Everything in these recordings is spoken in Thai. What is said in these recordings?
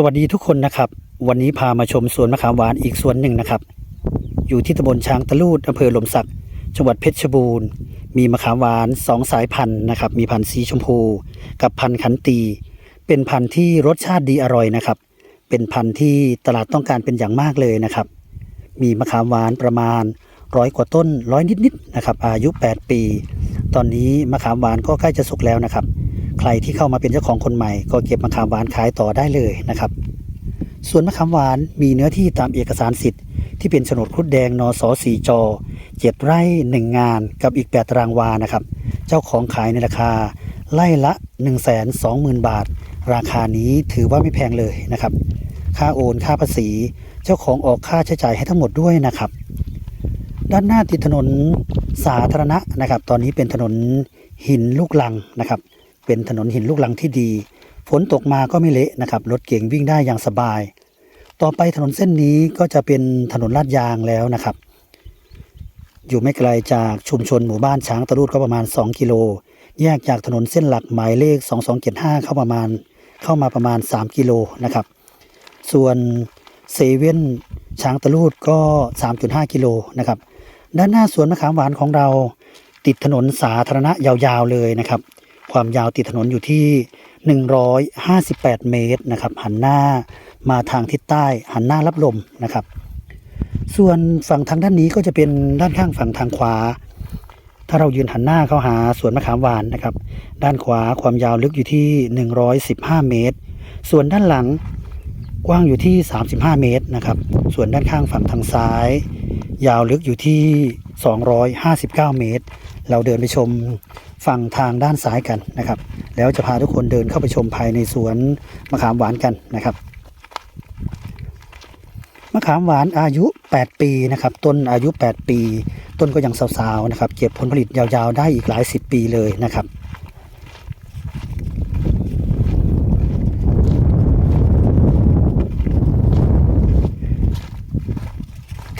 สวัสดีทุกคนนะครับ วันนี้พามาชมสวนมะขามหวานอีกสวนหนึ่งนะครับ อยู่ที่ตำบลช้างตะลูดอำเภอหลมสักจังหวัดเพชรบูรณ์ มีมะขามหวานสองสายพันธุ์นะครับ มีพันธุ์สีชมพู กับพันธุ์ขันตี เป็นพันธุ์ที่รสชาติดีอร่อยนะครับ เป็นพันธุ์ที่ตลาดต้องการเป็นอย่างมากเลยนะครับ มีมะขามหวานประมาณร้อยกว่าต้นร้อยนิดๆนะครับ อายุ 8 ปี ตอนนี้มะขามหวานก็ใกล้จะสุกแล้วนะครับ ใครที่เข้ามาเป็นเจ้าของคนใหม่ ก็เก็บมะขามหวานขายต่อได้เลยนะครับ ส่วนมะขามหวานมีเนื้อที่ตามเอกสารสิทธิ์ที่เป็นโฉนดครุฑแดงนสสีจเจ็ดไร่หนึ่งงานกับอีก8ตารางวานะครับ เจ้าของขายในราคาไล่ละ 1 2 0 0 0 0 บาท ราคานี้ถือว่าไม่แพงเลยนะครับ ค่าโอนค่าภาษี เจ้าของออกค่าใช้จ่ายให้ทั้งหมดด้วยนะครับ ด้านหน้าติดถนนสาธารณะนะครับ ตอนนี้เป็นถนนหินลูกลังนะครับ เป็นถนนหินลูกลังที่ดี ฝนตกมาก็ไม่เละนะครับ รถเก่งวิ่งได้อย่างสบาย ต่อไปถนนเส้นนี้ก็จะเป็นถนนลาดยางแล้วนะครับ อยู่ไม่ไกลจากชุมชนหมู่บ้านช้างตะลุดก็ประมาณ 2 กิโล แยกจากถนนเส้นหลักหมายเลข 2275 เข้าประมาณ เข้ามาประมาณ 3 กิโลนะครับ ส่วนเซเว่นช้างตะลูดก็ 3.5 กิโลนะครับ ด้านหน้าสวนมะขามหวานของเราติดถนนสาธารณะยาวๆเลยนะครับ ความยาวติดถนนอยู่ที่ 158 เมตรนะครับ หันหน้ามาทางทิศใต้ หันหน้ารับลมนะครับ ส่วนฝั่งทางด้านนี้ก็จะเป็นด้านข้างฝั่งทางขวา ถ้าเรายืนหันหน้าเข้าหาสวนมะขามหวานนะครับ ด้านขวาความยาวลึกอยู่ที่ 115 เมตร ส่วนด้านหลังกว้างอยู่ที่ 35 เมตรนะครับ ส่วนด้านข้างฝั่งทางซ้าย ยาวลึกอยู่ที่ 259 เมตร เราเดินไปชมฝั่งทางด้านซ้ายกันนะครับ แล้วจะพาทุกคนเดินเข้าไปชมภายในสวนมะขามหวานกันนะครับ มะขามหวานอายุ 8 ปีนะครับ ต้นอายุ 8 ปี ต้นก็ยังสาวๆนะครับ เก็บผลผลิตยาวๆ ได้อีกหลายสิบปีเลยนะครับ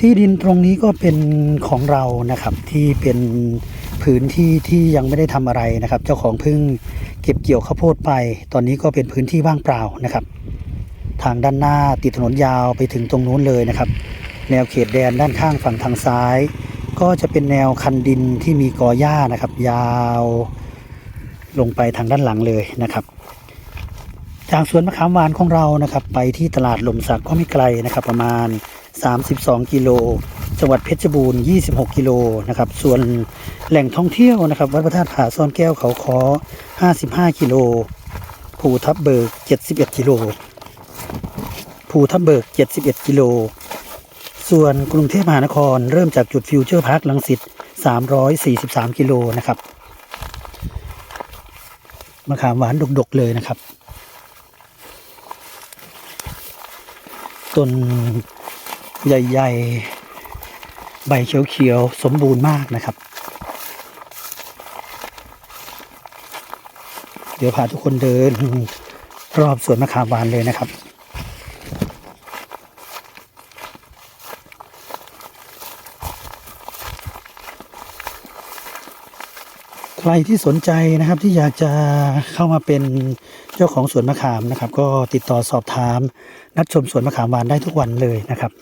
ที่ดินตรงนี้ก็เป็นของเรานะครับที่เป็น พื้นที่ที่ยังไม่ได้ทำอะไรนะครับ เจ้าของเพิ่งเก็บเกี่ยวข้าวโพดไป ตอนนี้ก็เป็นพื้นที่ว่างเปล่านะครับ ทางด้านหน้าติดถนนยาวไปถึงตรงนู้นเลยนะครับ แนวเขตแดนด้านข้างฝั่งทางซ้าย ก็จะเป็นแนวคันดินที่มีกอหญ้านะครับ ยาวลงไปทางด้านหลังเลยนะครับ จากสวนมะขามหวานของเรานะครับ ไปที่ตลาดลมสักก็ไม่ไกลนะครับ ประมาณ 32 กิโล จังหวัดเพชรบูรณ์ 26 กิโลนะครับ ส่วนแหล่งท่องเที่ยวนะครับ วัดพระธาตุผาซ่อนแก้วเขาคอ55 กิโล ภูทับเบิก 71 กิโล ภูทับเบิก 71 กิโล ส่วนกรุงเทพมหานครเริ่มจากจุดฟิวเจอร์พาร์คลังสิต343 กิโลนะครับมะขามหวานดกๆเลยนะครับ ต้นใหญ่ ๆ ใบเขียวๆสมบูรณ์มากนะครับ เดี๋ยวพาทุกคนเดินรอบสวนมะขามหวานเลยนะครับใครที่สนใจนะครับที่อยากจะเข้ามาเป็นเจ้าของสวนมะขามนะครับ ก็ติดต่อสอบถามนัดชมสวนมะขามหวานได้ทุกวันเลยนะครับ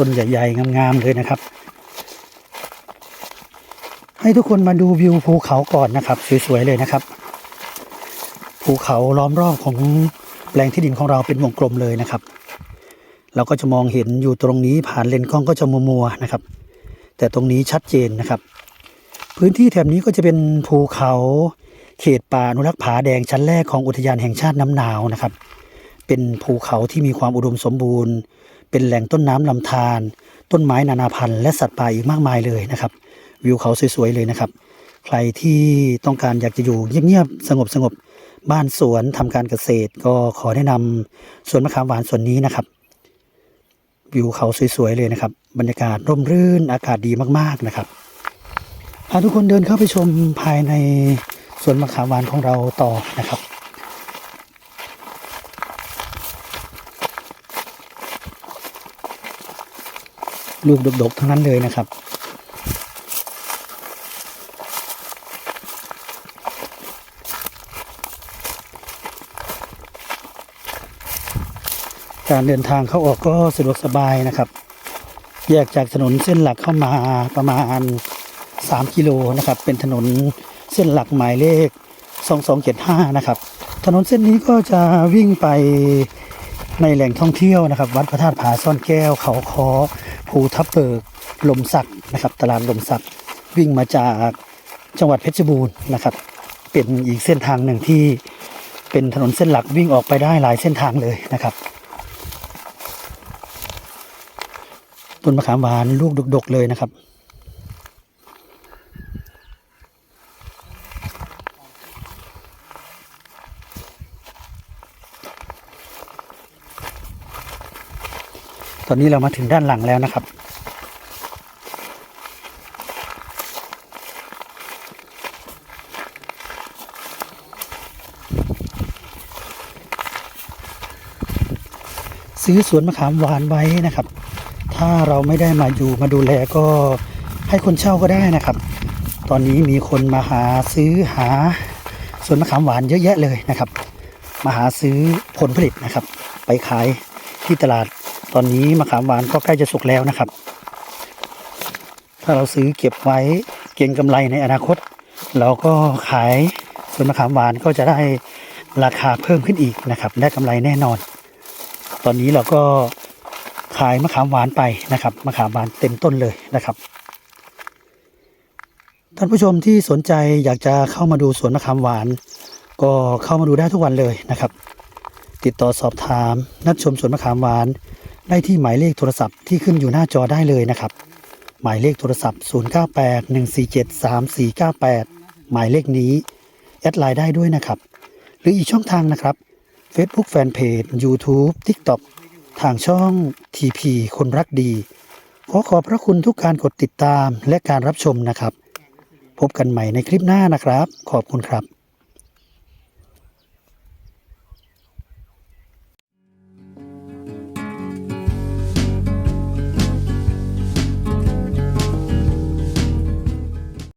ต้นใหญ่ๆงามๆเลยนะครับ ให้ทุกคนมาดูวิวภูเขาก่อนนะครับสวยๆเลยนะครับ ภูเขาล้อมรอบของแปลงที่ดินของเราเป็นวงกลมเลยนะครับ เราก็จะมองเห็นอยู่ตรงนี้ผ่านเลนกล้องก็จะมัวๆนะครับ แต่ตรงนี้ชัดเจนนะครับ พื้นที่แถบนี้ก็จะเป็นภูเขาเขตป่าอนุรักษ์ผาแดงชั้นแรกของอุทยานแห่งชาติน้ำหนาวนะครับ เป็นภูเขาที่มีความอุดมสมบูรณ์ เป็นแหล่งต้นน้ำลำธารต้นไม้นานาพันธุ์และสัตว์ป่าอีกมากมายเลยนะครับ วิวเขาสวยๆเลยนะครับ ใครที่ต้องการอยากจะอยู่เงียบๆสงบๆบ้านสวนทำการเกษตร ก็ขอแนะนำสวนมะขามหวานสวนนี้นะครับ วิวเขาสวยๆเลยนะครับ บรรยากาศร่มรื่นอากาศดีมากๆนะครับพาทุกคนเดินเข้าไปชมภายในสวนมะขามหวานของเราต่อนะครับ ลูกดกๆทั้งนั้นเลยนะครับ การเดินทางเข้าออกก็สะดวกสบายนะครับ แยกจากถนนเส้นหลักเข้ามาประมาณ 3 กิโลนะครับ เป็นถนนเส้นหลักหมายเลข 2275 นะครับ ถนนเส้นนี้ก็จะวิ่งไป ในแหล่งท่องเที่ยวนะครับ วัดพระธาตุผาซ่อนแก้ว เขาคอภูทับเบิกลมสักนะครับ ตลาดลมสักวิ่งมาจากจังหวัดเพชรบูรณ์นะครับ เป็นอีกเส้นทางหนึ่งที่เป็นถนนเส้นหลักวิ่งออกไปได้หลายเส้นทางเลยนะครับต้นมะขามหวานลูกดกๆเลยนะครับ ตอนนี้เรามาถึงด้านหลังแล้วนะครับ ซื้อสวนมะขามหวานไว้นะครับ ถ้าเราไม่ได้มาอยู่มาดูแลก็ให้คนเช่าก็ได้นะครับ ตอนนี้มีคนมาหาซื้อหาสวนมะขามหวานเยอะแยะเลยนะครับ มาหาซื้อผลผลิตนะครับ ไปขายที่ตลาด ตอนนี้มะขามหวานก็ใกล้จะสุกแล้วนะครับ ถ้าเราซื้อเก็บไว้เก็งกำไรในอนาคต เราก็ขายสวนมะขามหวานก็จะได้ราคาเพิ่มขึ้นอีกนะครับได้กำไรแน่นอน ตอนนี้เราก็ขายมะขามหวานไปนะครับมะขามหวานเต็มต้นเลยนะครับท่านผู้ชมที่สนใจอยากจะเข้ามาดูสวนมะขามหวาน ก็เข้ามาดูได้ทุกวันเลยนะครับ ติดต่อสอบถามนัดชมสวนมะขามหวาน ได้ที่หมายเลขโทรศัพท์ที่ขึ้นอยู่หน้าจอได้เลยนะครับ หมายเลขโทรศัพท์ 0981473498 หมายเลขนี้ แอดไลน์ได้ด้วยนะครับ หรืออีกช่องทางนะครับ Facebook Fanpage YouTube TikTok ทางช่อง TP คนรักดี ขอขอบพระคุณทุกการกดติดตามและการรับชมนะครับ พบกันใหม่ในคลิปหน้านะครับ ขอบคุณครับ